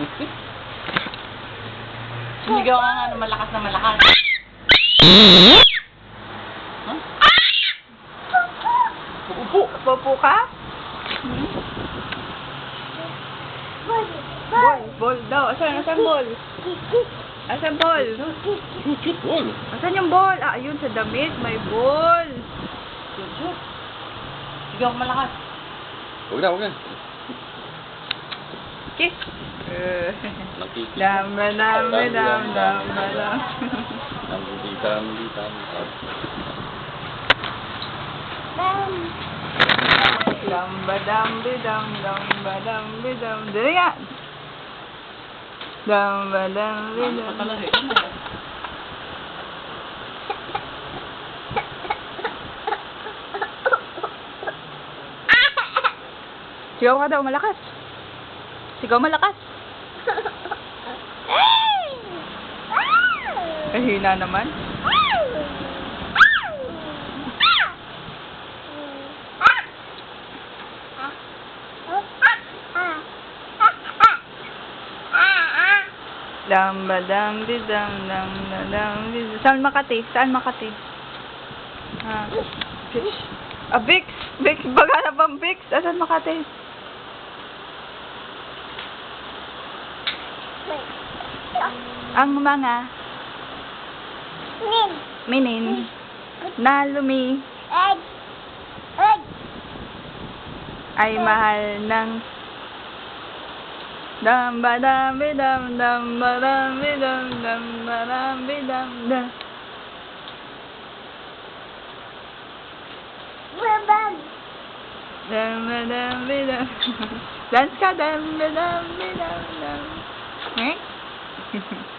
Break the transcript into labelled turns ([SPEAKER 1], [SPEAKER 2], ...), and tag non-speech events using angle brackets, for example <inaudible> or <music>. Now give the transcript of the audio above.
[SPEAKER 1] <laughs> Sumigaw ka nga na malakas na malakas. Huh? Upo.
[SPEAKER 2] Popo ka? Ball. Ball daw. Asan? Asan ball? Asan ball?
[SPEAKER 1] Ball.
[SPEAKER 2] Asan yung ball? Ah, ayun sa damit. May ball.
[SPEAKER 1] Sigaw ka malakas.
[SPEAKER 3] Huwag na, huwag na.
[SPEAKER 2] Kiss. Uh,
[SPEAKER 3] Nakikita.
[SPEAKER 2] dam, dam, dam, dam, dam, dam.
[SPEAKER 3] Nandita, nandita.
[SPEAKER 2] Dam, badam, bidam, dam, badam, bidam. Dali nga. Dam, badam, bidam. Sigaw ka daw, malakas. Sigaw malakas. Kahina naman. Dam, badam, bidam, dam, badam, bidam. Saan Makati? Saan Makati? Ah. Ah, Bix! Bix! Baga na bang Bix? Asan Makati? Ang mga minin. Na lumi. Ay. Mahal ng dam ba dam bi dam dam ba dam bi dam dam ba dam bi dam dam. Dam ba dam bi dam. <laughs> Dance ka dam ba dam bi dam dam Thank <laughs> you.